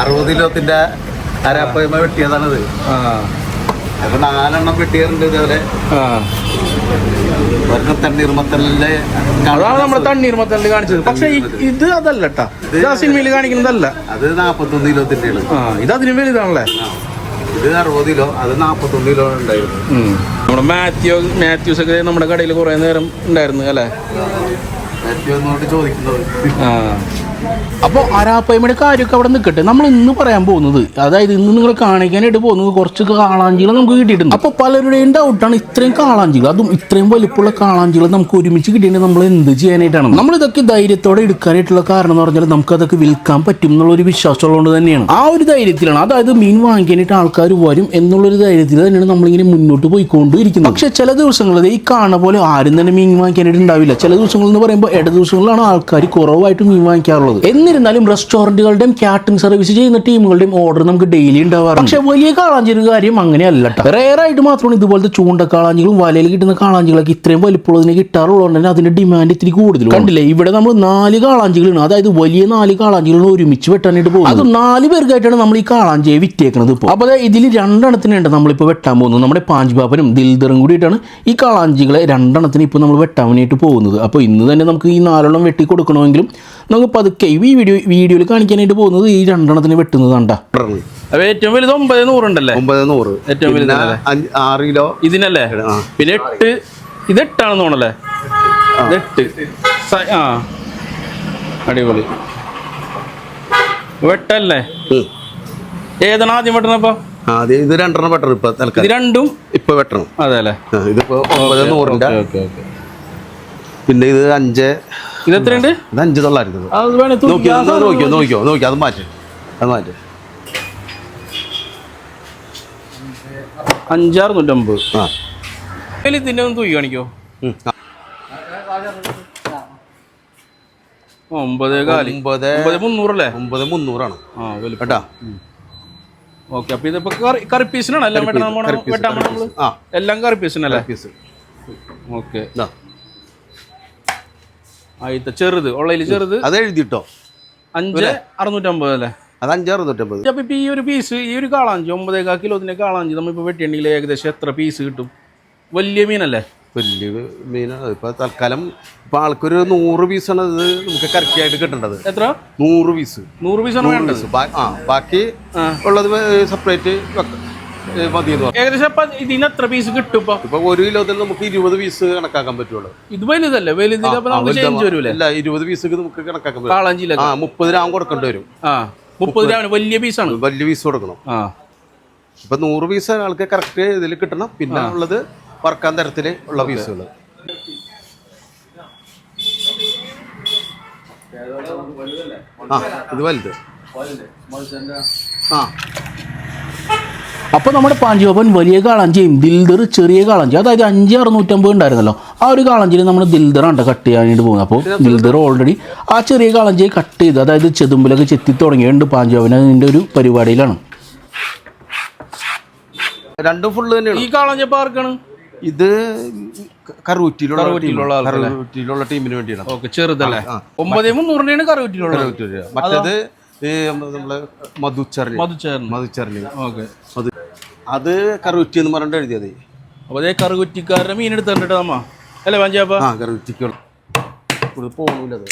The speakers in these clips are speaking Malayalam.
അറുപത് കിലോത്തിന്റെ അരാപ്പയമ വെട്ടിയതാണിത്. അപ്പൊ നാലെണ്ണം വെട്ടിയാറുണ്ട് ഇതേപോലെ. തണ്ണീർമത്തലിന്റെ അതാണ് നമ്മുടെ തണ്ണീർമത്തലിൽ കാണിച്ചത്. പക്ഷെ ഇത് അതല്ല കേട്ടാ ഇത് ആ സിനിമയിൽ കാണിക്കുന്നതല്ല. അത് നാപ്പത്തൊന്ന് കിലോത്തിന്റെയാണ് ആ ഇത് അതിന് വലുതാണല്ലേ? ഇത് അറുപത് കിലോ അത് നാപ്പത്തൊന്ന് കിലോ ഉണ്ടായിരുന്നു. നമ്മുടെ മാത്യു മാത്യൂസ് ഒക്കെ നമ്മുടെ കടയിൽ കുറെ നേരം ഉണ്ടായിരുന്നു അല്ലേ? മാത്യു എന്നോട് ചോദിക്കുന്നത് ആ. അപ്പോൾ അരാപ്പയ്മയുടെ കാര്യമൊക്കെ അവിടെ നിൽക്കട്ടെ. നമ്മൾ ഇന്ന് പറയാൻ പോകുന്നത് അതായത് ഇന്ന് നിങ്ങൾ കാണിക്കാനായിട്ട് പോകുന്നത് കുറച്ച് കാളാഞ്ചികൾ നമുക്ക് കിട്ടിയിട്ടുണ്ട്. അപ്പോൾ പലരുടെയും ഡൗട്ടാണ് ഇത്രയും കാളാഞ്ചികൾ. അതും ഇത്രയും വലിപ്പമുള്ള കാളാഞ്ചികൾ നമുക്ക് ഒരുമിച്ച് കിട്ടിയിട്ടുണ്ട്. നമ്മൾ എന്ത് ചെയ്യാനായിട്ടാണ്? നമ്മൾ ഇതൊക്കെ ധൈര്യത്തോടെ എടുക്കാനായിട്ടുള്ള കാരണം എന്ന് പറഞ്ഞാൽ നമുക്ക് അതൊക്കെ വിൽക്കാൻ പറ്റും എന്നുള്ള ഒരു വിശ്വാസമുള്ളതുകൊണ്ട് തന്നെയാണ്. ആ ഒരു ധൈര്യത്തിലാണ്. അതായത് മീൻ വാങ്ങിക്കാനായിട്ട് ആൾക്കാർ വരും എന്നുള്ളൊരു ധൈര്യത്തിൽ തന്നെയാണ് നമ്മളിങ്ങനെ മുന്നോട്ട് പോയിക്കൊണ്ടിരിക്കുന്നത്. പക്ഷേ ചില ദിവസങ്ങളിൽ ഈ കാണുന്ന പോലെ ആരും തന്നെ മീൻ വാങ്ങിക്കാനായിട്ട് ഉണ്ടാവില്ല. ചില ദിവസങ്ങൾ എന്ന് പറയുമ്പോൾ ഇട ദിവസങ്ങളിലാണ് ആൾക്കാർ കുറവായിട്ട് മീൻ വാങ്ങിക്കാറുള്ളത്. എന്നിരുന്നാലും റെസ്റ്റോറന്റുകളുടെയും കാറ്ററിംഗ് സർവീസ് ചെയ്യുന്ന ടീമുകളുടെയും ഓർഡർ നമുക്ക് ഡെയിലി ഉണ്ടാവാറുണ്ട് പക്ഷേ വലിയ കാളാഞ്ചിരി കാര്യം അങ്ങനെയല്ല ആയിട്ട് മാത്രമാണ് ഇതുപോലത്തെ ചൂണ്ടക്കാളാഞ്ചികളും വലയിൽ കിട്ടുന്ന കാളാഞ്ചികളൊക്കെ ഇത്രയും വലിപ്പമുള്ളതിനെ കിട്ടാറുള്ളതുകൊണ്ട് തന്നെ അതിന്റെ ഡിമാൻഡ് ഇത്തിരി കൂടുതൽ കണ്ടില്ലേ? ഇവിടെ നമ്മൾ നാല് കാളാഞ്ചികളാണ്. അതായത് വലിയ നാല് കാളാഞ്ചികളാണ് ഒരുമിച്ച് വെട്ടാനായിട്ട് പോകുന്നത്. അത് നാല് പേർക്കായിട്ടാണ് നമ്മൾ ഈ കാളാഞ്ചിയെ വിറ്റേക്കുന്നത് ഇപ്പോൾ അപ്പോൾ ഇതിൽ രണ്ടെണ്ണത്തിനുണ്ട് നമ്മളിപ്പോൾ വെട്ടാൻ പോകുന്നത്. നമ്മുടെ പാഞ്ച്ബാപ്പനും ദിൽദറും കൂടിയിട്ടാണ് ഈ കാളാഞ്ചികളെ രണ്ടെണ്ണത്തിന് ഇപ്പോൾ നമ്മൾ വെട്ടാൻ വേണ്ടിയിട്ട് പോകുന്നത്. അപ്പോൾ ഇന്ന് തന്നെ നമുക്ക് ഈ നാലെണ്ണം വെട്ടി കൊടുക്കണമെങ്കിലും നമുക്ക് പതുക്കെ ഈ വീഡിയോ വീഡിയോയിൽ കാണിക്കാനായിട്ട് പോകുന്നത് ഈ രണ്ടെണ്ണത്തിന് വെട്ടുന്നതാണ്ടാ അപ്പോൾ ഏറ്റവും വലുത് ഒമ്പത് നൂറുണ്ടല്ലേ ഒമ്പത് നൂറ്. ഏറ്റവും വലുത് ആറ് കിലോ. ഇതിനല്ലേ. പിന്നെ എട്ട് ഇത് എട്ടാണെന്ന് തോന്നല്ലേ എട്ട്. ആ. അടിപൊളി. വെട്ടല്ലേ? ഏതാണ് ആദ്യം വെട്ടണപ്പോ ആദ്യം ഇത് രണ്ടെണ്ണം വെട്ടണം ഇപ്പൊ ഇത് രണ്ടും? ഇപ്പൊ വെട്ടണം. അതെ അല്ലേ? ഇതിപ്പോ ഒമ്പത് നൂറിന്റെ ഓക്കെ ഓക്കെ. പിന്നെ ഇത് അഞ്ച്. ഇത് എത്രയുണ്ട് ഇത്. അഞ്ച് തൊള്ളായിരത്തി നോക്കിയോ നോക്കിയോ നോക്കിയോ. നോക്കിയോ അത് മാറ്റി അത് മാറ്റി. അഞ്ചാറ് നൂറ്റമ്പത്. ആ. ഒന്ന് തൂക്കി കാണിക്കോ. ഒമ്പത് കാലി. ഒമ്പത് ഒമ്പത് മുന്നൂറല്ലേ ഒമ്പത് മുന്നൂറാണ്. ആ കേട്ടാ? ഓക്കെ അപ്പൊ ഇതിപ്പോ കറി കറി പീസിനാണ്. എല്ലാം വെട്ടാൻ എല്ലാം കറി പീസിനല്ലേ? പീസ്. ഓക്കെ. ചെറുത്. ഉള്ളതിൽ ചെറുത്. അത് എഴുതിട്ടോ അഞ്ച് അറുന്നൂറ്റമ്പത് അല്ലേ? അത് അഞ്ച് അറുന്നൂറ്റമ്പത്. അപ്പൊ ഇപ്പൊ ഈ ഒരു പീസ് ഈ ഒരു കാളാഞ്ചി ഒമ്പതേകാൽ കിലോത്തിന്റെ കാളാഞ്ചി നമ്മളിപ്പോ വെട്ടിയുണ്ടെങ്കിൽ ഏകദേശം എത്ര പീസ് കിട്ടും? വലിയ മീനല്ലേ? വലിയ മീനാണ് ഇപ്പൊ തൽക്കാലം ഇപ്പൊ ആൾക്കൊരു നൂറ് പീസാണ് ഇത് നമുക്ക് കറക്റ്റായിട്ട് കിട്ടേണ്ടത്. എത്ര? നൂറ് പീസ് നൂറ് പീസാണ് വേണ്ടത്. ആ ബാക്കി. ഉള്ളത് സെപ്പറേറ്റ് മതി എന്ന് പറഞ്ഞു. ഏകദേശം അപ്പൊ ഇതിന് എത്ര പീസ് കിട്ടും ഇപ്പൊ? ഇപ്പൊ ഒരു കിലോത്തിൽ നമുക്ക് ഇരുപത് പീസ് കണക്കാക്കാൻ പറ്റുള്ളൂ. ഇത് വലുതല്ലേ? വലുതിൽ അപ്പൊ നമുക്ക് ചേഞ്ച് വരൂലേ? അല്ല ഇരുപത് പീസ് നമുക്ക് കണക്കാക്കാൻ പറ്റും. ആ മുപ്പത് ഗ്രാം കൊടുക്കേണ്ടി വരും. ആ മുപ്പത് ഗ്രാമിന് വലിയ പീസാണ് വലിയ പീസ് കൊടുക്കണം. ഇപ്പൊ നൂറ് പീസ് ആൾക്ക് കറക്റ്റ് ഇതിൽ കിട്ടണം. പിന്നെ ഉള്ളത് വറക്കാൻ തരത്തിൽ ഉള്ള പീസുകൾ ആ ഇത് വലുത്. ആ. അപ്പോൾ നമ്മുടെ പാഞ്ചോപ്പൻ വലിയ കാളഞ്ചിയും ദിൽദർ ചെറിയ കാളഞ്ചി. അതായത് അഞ്ച് അറുന്നൂറ്റമ്പത് ഉണ്ടായിരുന്നല്ലോ. ആ ഒരു കാളാഞ്ചിയിൽ നമ്മൾ ദിൽദറാണ് കട്ട് ചെയ്യാനായിട്ട് പോകുന്നത്. അപ്പോൾ ദിൽദർ ഓൾറെഡി ആ ചെറിയ കാളഞ്ചിയെ കട്ട് ചെയ്ത് അതായത് ചെതുമ്പിലൊക്കെ ചെത്തി തുടങ്ങിയുണ്ട് പാഞ്ചിയോപ്പൻ. അതിന്റെ ഒരു പരിപാടിയിലാണ്. രണ്ടും ഫുള്ള് തന്നെയാണ് ഈ കാളഞ്ചി പാർക്കാണ് ഇത് കറൂറ്റിയിലുള്ള കറൂറ്റിയിലുള്ള. കറൂറ്റിയിലുള്ള ടീമിന് വേണ്ടിയാണ്. ഓക്കെ ചെറുതല്ലേ? ഒമ്പതേ മുന്നൂറിനാണ് മുന്നൂറിന്റെയാണ് കറുവറ്റിലുള്ളത് കറൂറ്റി. മറ്റേത് ഈ നമ്മൾ മധുച്ചറിഞ്ഞ് മധുച്ചേർന്ന് മധുച്ചറിഞ്ഞ് ഓക്കെ. അത് അത് കറുകുറ്റി എന്ന് പറഞ്ഞിട്ട് എഴുതിയത്. അപ്പോൾ അതേ കറുകുറ്റിക്കാരുടെ മീൻ എടുത്തിട്ടുണ്ട് അമ്മ അല്ലേ പാഞ്ചിയപ്പ ആ കറൂറ്റിക്ക് ഇത് പോകൂല അത്.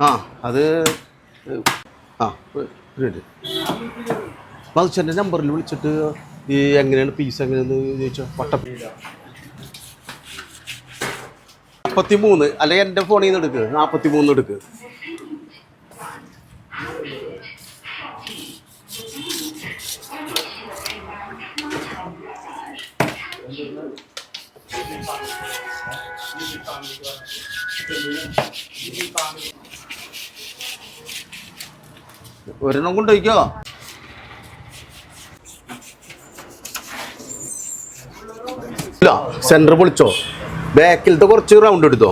ആ അത് ആ മധുച്ചന്റെ നമ്പറിൽ വിളിച്ചിട്ട് ഈ എങ്ങനെയാണ് പീസ് എങ്ങനെയാണെന്ന് ചോദിച്ചോ? വട്ട നാൽപ്പത്തി മൂന്ന് അല്ലെങ്കിൽ എന്റെ ഫോണിൽ നിന്ന് എടുക്ക്. നാൽപ്പത്തി മൂന്ന് എടുക്ക്. ഒരെണ്ണം കൊണ്ടുപോയിക്കോ ഇല്ല സെന്റർ പൊളിച്ചോ? ബാക്കിലത്തെ കുറച്ച് റൗണ്ട് എടുത്തോ?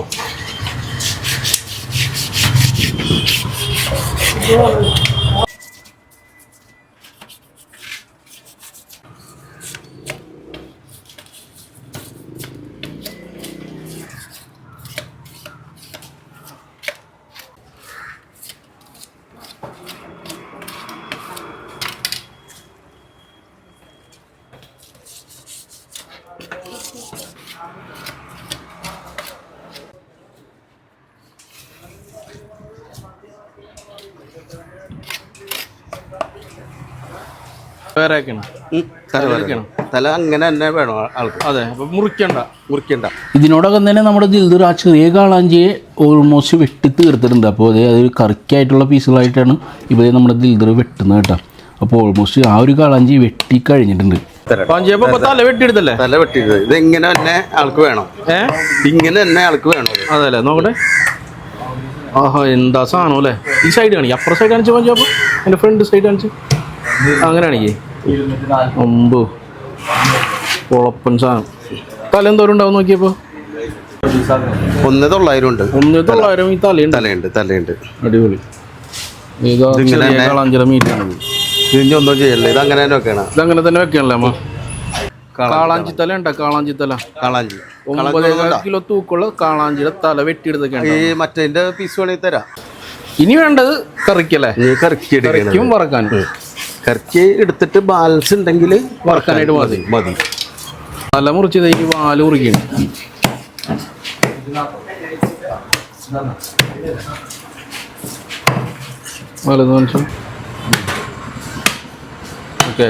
തല തല അങ്ങനെ തന്നെ വേണം ആൾക്ക്. അതെ മുറിക്കണ്ട. മുറിക്കണ്ട. ഇതിനോടൊപ്പം തന്നെ നമ്മുടെ ദിൽദർ ആ ചെറിയ കാളാഞ്ചിയെ ഓൾമോസ്റ്റ് വെട്ടി തീർത്തിട്ടുണ്ട്. അപ്പോൾ അതേ അതൊരു കറിക്കായിട്ടുള്ള പീസുകളായിട്ടാണ് ഇവിടെ നമ്മുടെ ദിൽദർ വെട്ടുന്നത് കേട്ടോ. അപ്പോൾ ഓൾമോസ്റ്റ് ആ ഒരു കാളാഞ്ചി വെട്ടി കഴിഞ്ഞിട്ടുണ്ട്. തല വെട്ടിയെടുത്തല്ലേ? തല വെട്ടിയെടുത്തത് ഇത് ഇങ്ങനെ തന്നെ ആൾക്ക് വേണം. ഇങ്ങനെ തന്നെ ആൾക്ക് വേണം. അതല്ലേ നോക്കട്ടെ. ആഹാ എന്താ സാധനം അല്ലേ? ഈ സൈഡ് കാണിക്കും. അപ്പുറം സൈഡ് കാണിച്ചു പഞ്ചാബ് എന്റെ ഫ്രണ്ട് സൈഡ് കാണിച്ചു. അങ്ങനെ കാണിക്കേ ഒമ്പോ കുഴപ്പൻ സാധനം. തല എന്തോരം ഉണ്ടാവും നോക്കിയപ്പോ? ഒന്ന് തൊള്ളായിരം ഉണ്ട്. ഒന്ന് തൊള്ളായിരം ഈ തലയുണ്ട്. തലയുണ്ട് തലയുണ്ട്. അടിപൊളി. ഇതാ കളാഞ്ചിറ മീറ്റാണ് ഒന്നും ചെയ്യല്ലേ? ഇത് അങ്ങനെ തന്നെ വെക്കണം? ഇത് അങ്ങനെ തന്നെ വെക്കണല്ലേ അമ്മ? കാളാഞ്ചിത്തല. ഉണ്ട കാളാഞ്ചിത്തല. കാളാഞ്ചി. ഒമ്പതേകാൽ കിലോ തൂക്കുള്ള കാളാഞ്ചിയുടെ തല വെട്ടിയെടുത്തൊക്കെയാണ് ഈ മറ്റേതിന്റെ പീസ് വേണമെങ്കിൽ തരാം. ഇനി വേണ്ടത് കറിക്കല്ലേ? കറക്കി വറക്കാൻ. കറക്കി എടുത്തിട്ട് ബാലൻസ് ഉണ്ടെങ്കിൽ വറക്കാനായിട്ട് മതി. മതി. തല മുറിച്ചത് ഇതേക്ക് വാൽ മുറിക്കണം. വലത് മനുഷ്യൻ ഓക്കെ.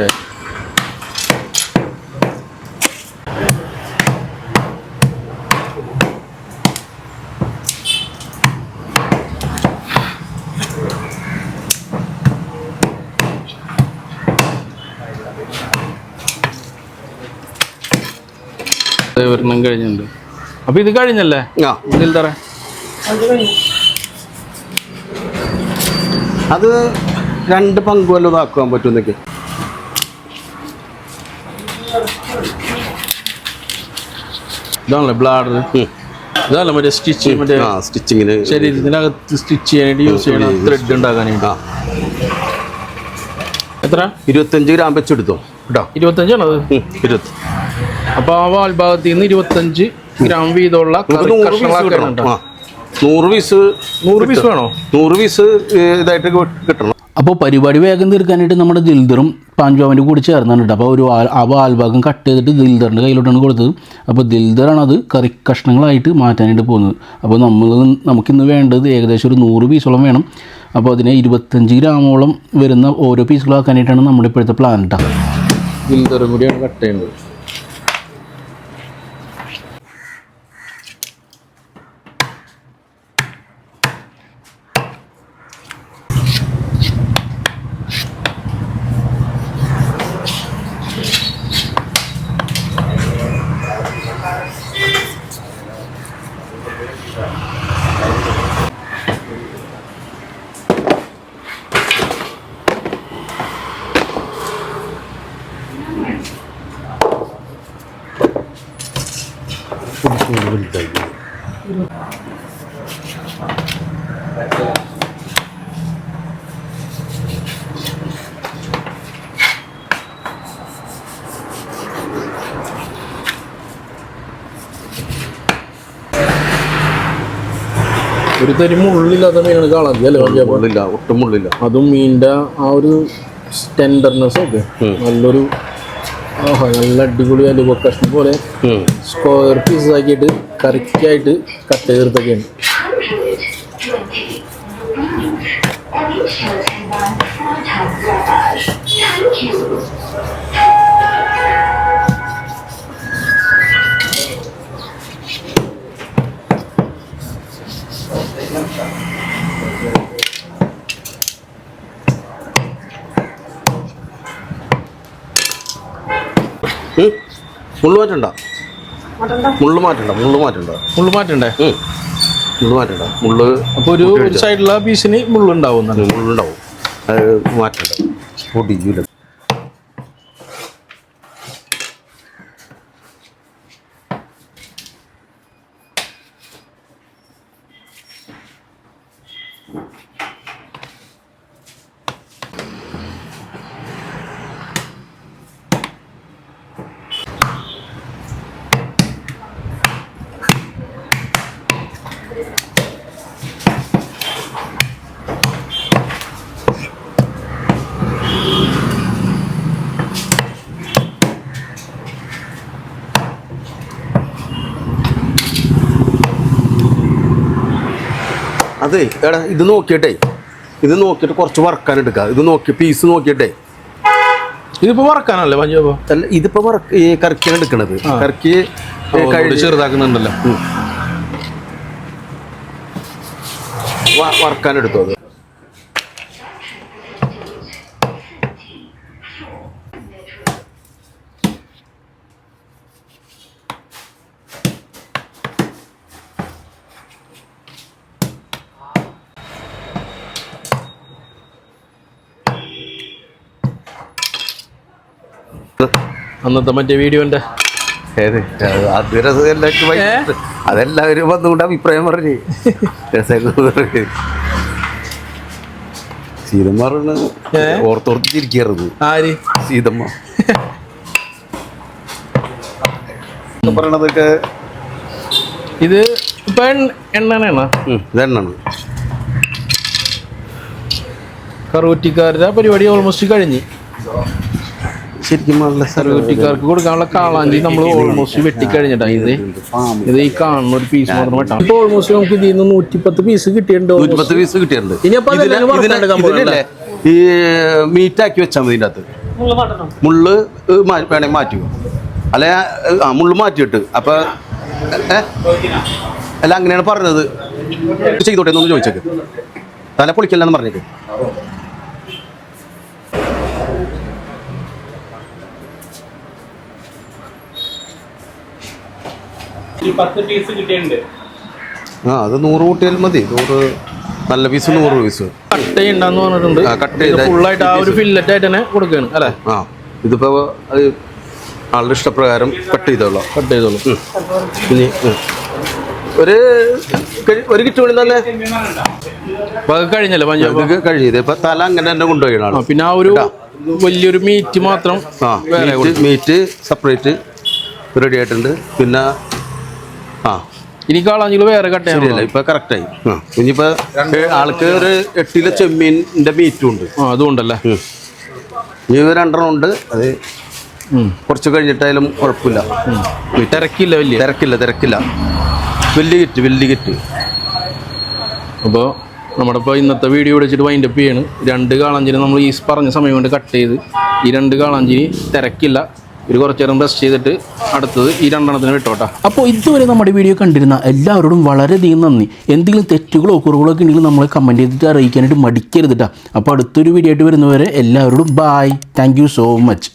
ഒരെണ്ണം കഴിഞ്ഞിട്ടുണ്ട്. അപ്പൊ ഇത് കഴിഞ്ഞല്ലേ? ഇതിൽ തറ അത് രണ്ട് പങ്ക് വല്ലതും ആക്കുവാൻ പറ്റുമെന്നൊക്കെ ഇതാണല്ലേ ബ്ലാഡർ ഇതല്ല മറ്റേ സ്റ്റിച്ച് മറ്റേ ആ സ്റ്റിച്ചിങ്ങിന് ശരീരത്തിനകത്ത് സ്റ്റിച്ച് ചെയ്യാനായിട്ട് യൂസ് ചെയ്യണം ത്രെഡ് ഉണ്ടാക്കാനായിട്ട്. ആ. എത്ര? ഇരുപത്തഞ്ച് ഗ്രാം വെച്ചെടുത്തോ. കേട്ടോ. ഇരുപത്തഞ്ചാണോ അത്? ഇരുപത്തി അപ്പൊ ആ വാൽഭാഗത്തിൽ നിന്ന് ഇരുപത്തഞ്ച് ഗ്രാം വീതമുള്ള നൂറ് പീസ് നൂറ് പീസ് വേണോ? നൂറ് പീസ് ഇതായിട്ട് കിട്ടണം. അപ്പോൾ പരിപാടി വേഗം തീർക്കാനായിട്ട് നമ്മുടെ ദിൽദറും പാഞ്ചുവാമിന്റെ കൂടി ചേർന്നാണ് കേട്ടോ. അപ്പോൾ ഒരു ആ- ആ വാൽഭാഗം കട്ട് ചെയ്തിട്ട് ദിൽദറിന്റെ കയ്യിലോട്ടാണ് കൊടുത്തത്. അപ്പോൾ ദിൽദറാണ് അത് കറി കഷ്ണങ്ങളായിട്ട് മാറ്റാനായിട്ട് പോകുന്നത്. അപ്പോൾ നമ്മൾ നമുക്കിന്ന് വേണ്ടത് ഏകദേശം ഒരു നൂറ് പീസോളം വേണം. അപ്പോൾ അതിനെ ഇരുപത്തഞ്ച് ഗ്രാമോളം വരുന്ന ഓരോ പീസുകളാക്കാനായിട്ടാണ് നമ്മുടെ ഇപ്പോഴത്തെ പ്ലാൻ കേട്ടോ ദിൽദറും കൂടിയാണ് കട്ട് ചെയ്യുന്നത്. ഒരു തരി മുള്ളില്ലാത്ത മീനാണ് കാണാൻ അല്ലേ? പഞ്ചാബ് മുള്ളില്ല ഒട്ടും മുള്ളില്ല. അതും മീനിന്റെ ആ ഒരു സ്റ്റെൻഡർനെസ് ഒക്കെ. നല്ലൊരു ആഹാ നല്ല അടിപൊളി അലുവ കഷ്ണം പോലെ. സ്ക്വയർ പീസസ് ആക്കിയിട്ട് കറിക്കായിട്ട് കട്ട് ചെയ്തിട്ടൊക്കെയാണ് Thank മുള്ളു മാറ്റണ്ട. മുള്ളു മാറ്റണ്ട മുള്ളു മാറ്റണ്ട. മുള്ളു മാറ്റണ്ടേ? ഉം. മാറ്റണ്ട. മുള്ളു അപ്പോൾ ഒരു ഒരു സൈഡിലുള്ള പീസിന് മുള്ളുണ്ടാവും മുള്ളുണ്ടാവും അത് മാറ്റണ്ട. പൊടിയൂല അതെ എടാ ഇത് നോക്കിയിട്ടേ. ഇത് നോക്കിയിട്ട് കുറച്ച് വറക്കാൻ എടുക്കുക ഇത് നോക്കി പീസ് നോക്കിയിട്ടേ. ഇതിപ്പോ വറക്കാനല്ലേ പഞ്ചാബ് അല്ല ഇതിപ്പോ വറക്ക് ഈ കറക്കിയാണ് എടുക്കണത്. കറക്കി ചെറുതാക്കുന്നുണ്ടല്ലോ. വറക്കാൻ എടുത്തു അത്. അന്നത്തെ മറ്റേ വീഡിയോന്റെ? അതെല്ലാവരും വന്നുകൊണ്ട് അഭിപ്രായം പറഞ്ഞു രസമായിരുന്നു സീതമ്മ പറഞ്ഞ ഏ? ഓർത്തോർത്ത് ചിരിക്കരുത് ആര്? സീതമ്മ. പറയണതൊക്കെ ഇത് ഇപ്പൊ എണ്ണ എണ്ണയാണ് ഉം, ഇതെണ്ണാണ് കറുകുറ്റിക്കാരുടെ പരിപാടി ഓൾമോസ്റ്റ് കഴിഞ്ഞ്. ശരിക്കും നല്ല സ്ഥലം കറുകുറ്റിക്കാർക്ക് കൊടുക്കാനുള്ള കാളാഞ്ചി നമ്മൾ ഓൾമോസ്റ്റ് വെട്ടിക്കഴിഞ്ഞിട്ടാണ് ഇത് ഇത്. ഈ കാണുന്ന ഒരു പീസ് മാത്രം വെട്ടാം. ഇപ്പൊ ഓൾമോസ്റ്റ് നമുക്ക് ഇതിൽ നിന്ന് നൂറ്റിപ്പത്ത് പീസ് കിട്ടിയിട്ടുണ്ട്. നൂറ്റിപ്പത്ത് പീസ് കിട്ടിയിട്ടുണ്ട്. ഇനി? ഇതിലില്ലേ, ഈ മീറ്റാക്കി വെച്ചാൽ മതി ഇതിന്റെ അകത്ത് മുള്ള് വേണമെങ്കിൽ മാറ്റുക അല്ലെ ആ മുള്ള് മാറ്റിയിട്ട്. അപ്പൊ അല്ല അങ്ങനെയാണ് പറഞ്ഞത്. ചെയ്തോട്ടെ എന്നൊന്ന് ചോദിച്ചേക്ക്. തല പൊളിക്കല്ലെന്ന് പറഞ്ഞേക്ക് പത്ത് പീസ് കിട്ടിയിട്ടുണ്ട് ആ അത് നൂറ് കൂട്ടിയാലും മതി. നൂറ് നല്ല പീസ് നൂറ് പീസ് കട്ട് ചെയ്യണ്ടെന്ന് പറഞ്ഞിട്ടുണ്ട്. ആ, cut ചെയ്ത ഫുള്ളായിട്ട് ആ ഒരു ഫില്ലറ്റ് ആയിട്ട് തന്നെ കൊടുക്കുകയാണ് അല്ലേ? ആ ഇതിപ്പോ അത് ആളുടെ ഇഷ്ടപ്രകാരം കട്ട് ചെയ്തോളാം. കട്ട് ചെയ്തോളൂ. ഇനി ഒരു ഒരു കിറ്റ് മണി തന്നെ? കഴിഞ്ഞല്ലോ പഞ്ചാബ് കഴിഞ്ഞത് ഇപ്പൊ തല അങ്ങനെ തന്നെ കൊണ്ടുപോയാണ് പിന്നെ ആ ഒരു വലിയൊരു മീറ്റ് മാത്രം ആ മീറ്റ് മീറ്റ് സെപ്പറേറ്റ് റെഡി ആയിട്ടുണ്ട്. പിന്നെ ആ. ഇനി കാളാഞ്ചികൾ വേറെ കട്ട് ശരിയല്ല? ചെയ്യണം ഇപ്പൊ കറക്റ്റായി ഇനിയിപ്പോ ആൾക്ക് ഒരു എട്ടിലെ ചെമ്മീന്റെ മീറ്റും ഉണ്ട്. ആ അതുകൊണ്ടല്ലേ. ഇനി രണ്ടെണ്ണം ഉണ്ട്. അത്. കുറച്ച് കഴിഞ്ഞിട്ടായാലും കുഴപ്പമില്ല. തിരക്കില്ല വലിയ? തിരക്കില്ല തിരക്കില്ല. വലിയ കിറ്റ് വലിയ കിറ്റ് അപ്പോൾ നമ്മുടെ ഇപ്പോൾ ഇന്നത്തെ വീഡിയോ വിളിച്ചിട്ട് വൈൻഡപ്പ് ചെയ്യാണ്. രണ്ട് കാളാഞ്ചിരി നമ്മൾ ഈ പറഞ്ഞ സമയം കൊണ്ട് കട്ട് ചെയ്ത് ഈ രണ്ട് കാളാഞ്ചിരി തിരക്കില്ല. ഒരു കുറച്ച് നേരം റെസ്റ്റ് ചെയ്തിട്ട് അടുത്തത് ഈ രണ്ടെണ്ണത്തിന് വിട്ടോട്ടാ. അപ്പോൾ ഇതുവരെ നമ്മുടെ വീഡിയോ കണ്ടിരുന്ന എല്ലാവരോടും വളരെയധികം നന്ദി. എന്തെങ്കിലും തെറ്റുകളോ കുറവുകളോ ഒക്കെ ഉണ്ടെങ്കിൽ നമ്മളെ കമന്റ് ചെയ്തിട്ട് അറിയിക്കാനായിട്ട് മടിക്കരുത് കേട്ടോ അപ്പോൾ അടുത്തൊരു വീഡിയോ ആയിട്ട് വരുന്നവരെ എല്ലാവരോടും ബായ് താങ്ക് സോ മച്ച്